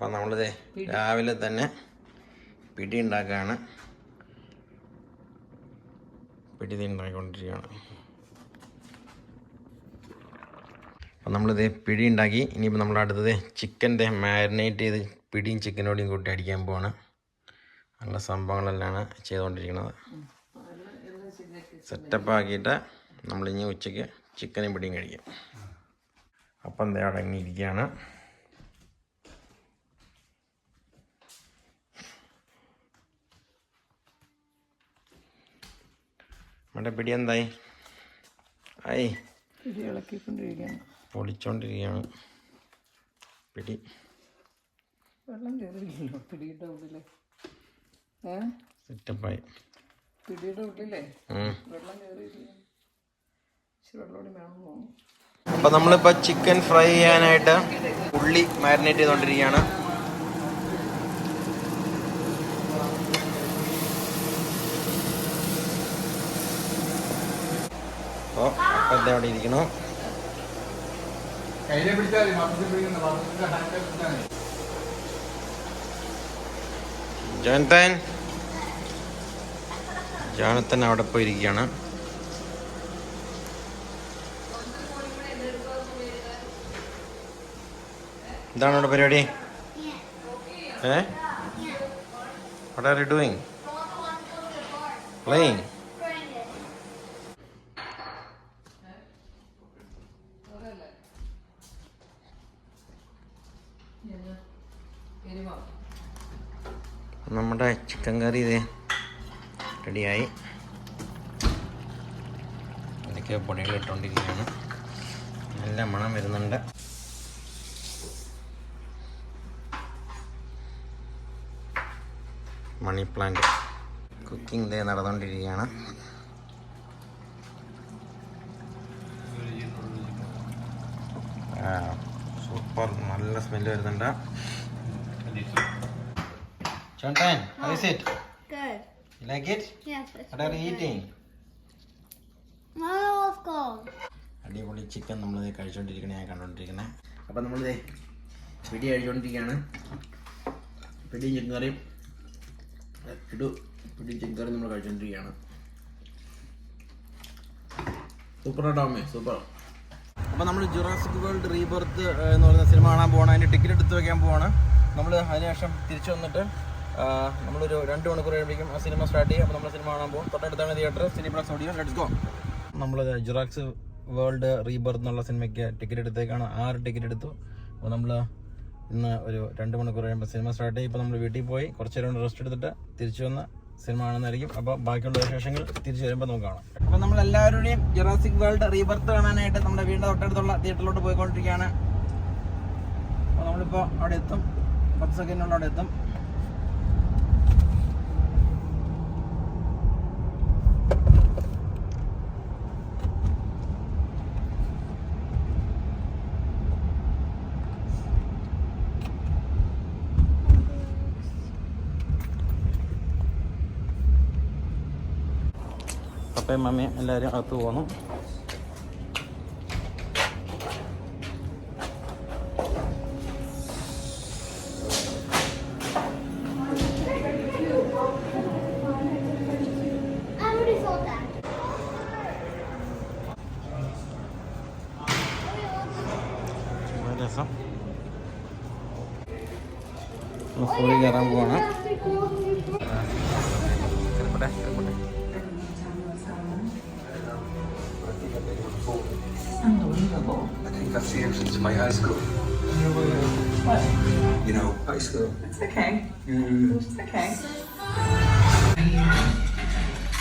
അപ്പം നമ്മളിത് രാവിലെ തന്നെ പിടി ഉണ്ടാക്കുകയാണ് പിടി ഉണ്ടാക്കിക്കൊണ്ടിരിക്കുകയാണ് അപ്പം നമ്മളിത് പിടി ഉണ്ടാക്കി. ഇനിയിപ്പോൾ നമ്മൾ അടുത്തത് ചിക്കന്റെ മാരിനേറ്റ് ചെയ്ത് പിടിയും ചിക്കനോടെയും കൂട്ടി അടിക്കാൻ പോവാണ്. നല്ല സംഭവങ്ങളെല്ലാം ചെയ്തുകൊണ്ടിരിക്കുന്നത്. സെറ്റപ്പ് ആക്കിയിട്ട് നമ്മളിനി ഉച്ചയ്ക്ക് ചിക്കനും പിടിയും കഴിക്കും. അപ്പം എന്താ അടങ്ങിയിരിക്കുകയാണ് നമ്മുടെ പിടി എന്തായി ആയി ഇളക്കിക്കൊണ്ടിരിക്കുകയാണ്. പൊളിച്ചോണ്ടിരിക്കുകയാണ്. പിടി. വെള്ളം കയറിയില്ലല്ലോ പിടിയുടെ ഉള്ളിലെ. സെറ്റപ്പായി. പിടിയുടെ ഉള്ളിലേ? വെള്ളം കയറിയില്ല. വേണം തോന്നുന്നു. അപ്പം നമ്മളിപ്പോൾ ചിക്കൻ ഫ്രൈ ചെയ്യാനായിട്ട് ഉള്ളി മാരിനേറ്റ് ചെയ്തുകൊണ്ടിരിക്കുകയാണ് അപ്പോൾ അപ്പം എന്താ അവിടെ ഇരിക്കണോ ജോനത്തൻ. ജോനത്തൻ അവിടെ പോയിരിക്കുകയാണ്. എന്താണ് അവിടെ പരിപാടി? ഏ? What are you doing? Playing. നമ്മുടെ ചിക്കൻ കറി ഇതേ റെഡിയായി. ഇതൊക്കെ പൊടികൾ ഇട്ടുകൊണ്ടിരിക്കുകയാണ് നല്ല മണം വരുന്നുണ്ട്. Money plant. കുക്കിംഗ് ഡേ നടന്നുകൊണ്ടിരിക്കുകയാണ് സൂപ്പർ നല്ല സ്മെല്ല് വരുന്നുണ്ട്. ചോട്ടൻ how is it? Good. you like it? Yes, what are you eating? Mama was cold. അടിപൊളി ചിക്കൻ നമ്മൾ കഴിച്ചുകൊണ്ടിരിക്കണേ ഞാൻ കണ്ടുകൊണ്ടിരിക്കണേ അപ്പം നമ്മൾ പിടി കഴിച്ചുകൊണ്ടിരിക്കുകയാണ് പിടിയും ചിക്കൻ കറിയും ഇടു പിടിയും ചിക്കൻ കറിയും നമ്മൾ കഴിച്ചുകൊണ്ടിരിക്കുകയാണ് സൂപ്പർ ആട്ടോ അമ്മേ സൂപ്പർ അപ്പോൾ നമ്മൾ ജുറാസിക് വേൾഡ് റീബർത്ത് എന്ന് പറയുന്ന സിനിമ കാണാൻ പോകണം അതിന്റെ ടിക്കറ്റ് എടുത്ത് വെക്കാൻ പോവാണ്. നമ്മൾ അതിനുശേഷം തിരിച്ചു വന്നിട്ട് നമ്മളൊരു രണ്ട് മണിക്കൂർ കഴിയുമ്പോഴേക്കും ആ സിനിമ സ്റ്റാർട്ട് ചെയ്യും. അപ്പോൾ നമ്മൾ സിനിമ കാണാൻ പോകും തൊട്ടടുത്താണ് theatre cinema plus audio let's go നമ്മൾ ജുറാക്സ് വേൾഡ് റീബർത്ത് എന്നുള്ള സിനിമയ്ക്ക് ടിക്കറ്റ് എടുത്തേക്കാണ്. ആറ് ടിക്കറ്റ് എടുത്തു. അപ്പോൾ നമ്മൾ ഇന്ന് ഒരു രണ്ട് മണിക്കൂർ കഴിയുമ്പോൾ സിനിമ സ്റ്റാർട്ട് ചെയ്യും. ഇപ്പോൾ നമ്മൾ വീട്ടിൽ പോയി. കുറച്ച് നേരം റെസ്റ്റ് എടുത്തിട്ട് തിരിച്ചു വന്ന് സിനിമ കാണുന്നതായിരിക്കും അപ്പോൾ ബാക്കിയുള്ള വിശേഷങ്ങൾ തിരിച്ചു വരുമ്പോൾ നമുക്ക് കാണാം. അപ്പോൾ നമ്മൾ എല്ലാവരുടെയും ജറാസിക് വേൾഡ് റീബർത്ത് കാണാനായിട്ട് നമ്മുടെ വീടിന്റെ തൊട്ടടുത്തുള്ള തിയേറ്ററിലോട്ട് പോയിക്കൊണ്ടിരിക്കുകയാണ്. അപ്പോൾ നമ്മളിപ്പോൾ അവിടെ എത്തും. പത്ത് സെക്കൻഡിനുള്ള അവിടെ എത്തും. പപ്പയും മമ്മയും എല്ലാവരും അകത്ത്. വളരെ രസം. ഫുള്ളി കയറാൻ പോവാണ്. I think that's the entrance to my high school. What? You know, high school. It's okay. Mm. It's okay.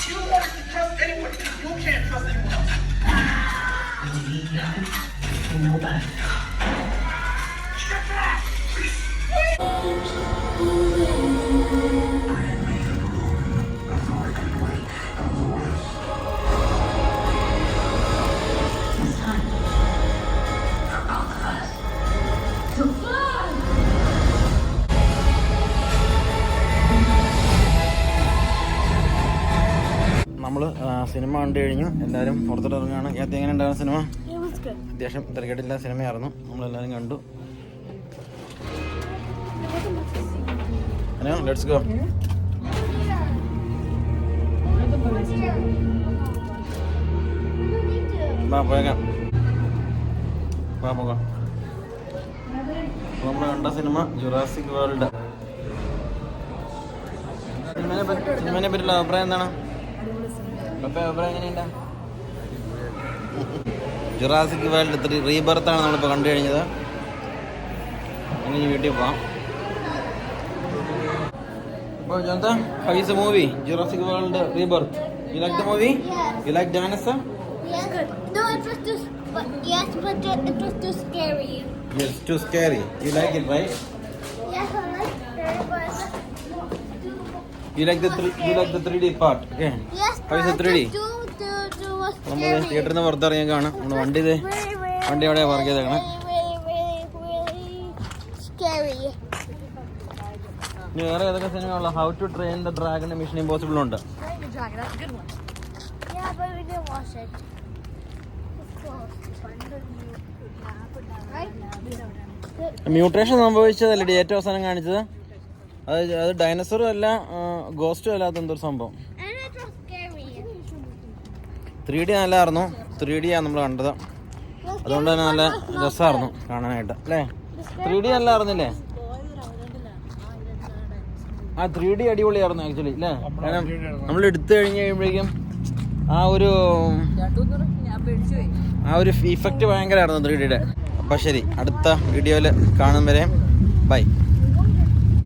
You don't want to trust anyone because you can't trust anyone else. Cinema കണ്ടു കഴിഞ്ഞു. എല്ലാവരും പുറത്തോട്ട് ഇറങ്ങുകയാണ് അത് എങ്ങനെ ഉണ്ടായിരുന്നു cinema. അത്യാവശ്യം തിരക്കേട്ടില്ല സിനിമയായിരുന്നു. നമ്മളെല്ലാവരും കണ്ടു. ലെറ്റ്സ് ഗോ വാ പോയേക്കാം. വാ പോകാം. നമ്മൾ കണ്ട സിനിമ ജുറാസിക് വേൾഡ് സിനിമനെ പറ്റി സിനിമനെ പറ്റിയുള്ള അഭിപ്രായം എന്താണ്? ജുറാസിക് വേൾഡ് ത്രീ റീബർത്താണ് നമ്മളിപ്പോൾ കണ്ടു കഴിഞ്ഞത് ഇനി വീട്ടിൽ പോവാം അപ്പോൾ ജനത how is a movie Jurassic World Rebirth you like the movie you like ഡാനസ്. No, it was too. But yes, but it was too scary. Yes, too scary. You like it, right? Yes, I like it. You like the three, you like the 3D part. Okay. Yes, How is but it 3D? Too, too, too was നമ്മൾ. തിയേറ്ററിൽ നിന്ന് പുറത്തിറങ്ങിയേക്കാണ് നമ്മൾ വണ്ടി ഇത് വണ്ടി അവിടെ park ചെയ്തേക്കണം ഇനി വേറെ ഏതൊക്കെ സിനിമയുള്ള How to Train the Dragon Mission Impossible ഉണ്ട്? മ്യൂട്ടേഷൻ സംഭവിച്ചതല്ലേ ഏറ്റവും അവസാനം കാണിച്ചത് അത് അത് ഡൈനസറും അല്ല ഗോസ്റ്റും അല്ലാത്ത എന്തൊരു സംഭവം And it was scary. Three D നല്ലതായിരുന്നു ത്രീ ഡി ആണ് നമ്മൾ കണ്ടത്. അതുകൊണ്ട് തന്നെ നല്ല രസമായിരുന്നു കാണാനായിട്ട്. അല്ലേ? ത്രീ ഡി നല്ലതായിരുന്നില്ലേ ആ ത്രീ ഡി അടിപൊളിയായിരുന്നു ആക്ച്വലി അല്ലേ? കാരണം നമ്മൾ എടുത്തു കഴിഞ്ഞ് കഴിയുമ്പോഴേക്കും ആ ഒരു ആ ഒരു ഇഫക്റ്റ് ഭയങ്കരമായിരുന്നു ത്രീ ഡിയുടെ അപ്പം ശരി അടുത്ത വീഡിയോയിൽ കാണും വരെ. ബൈ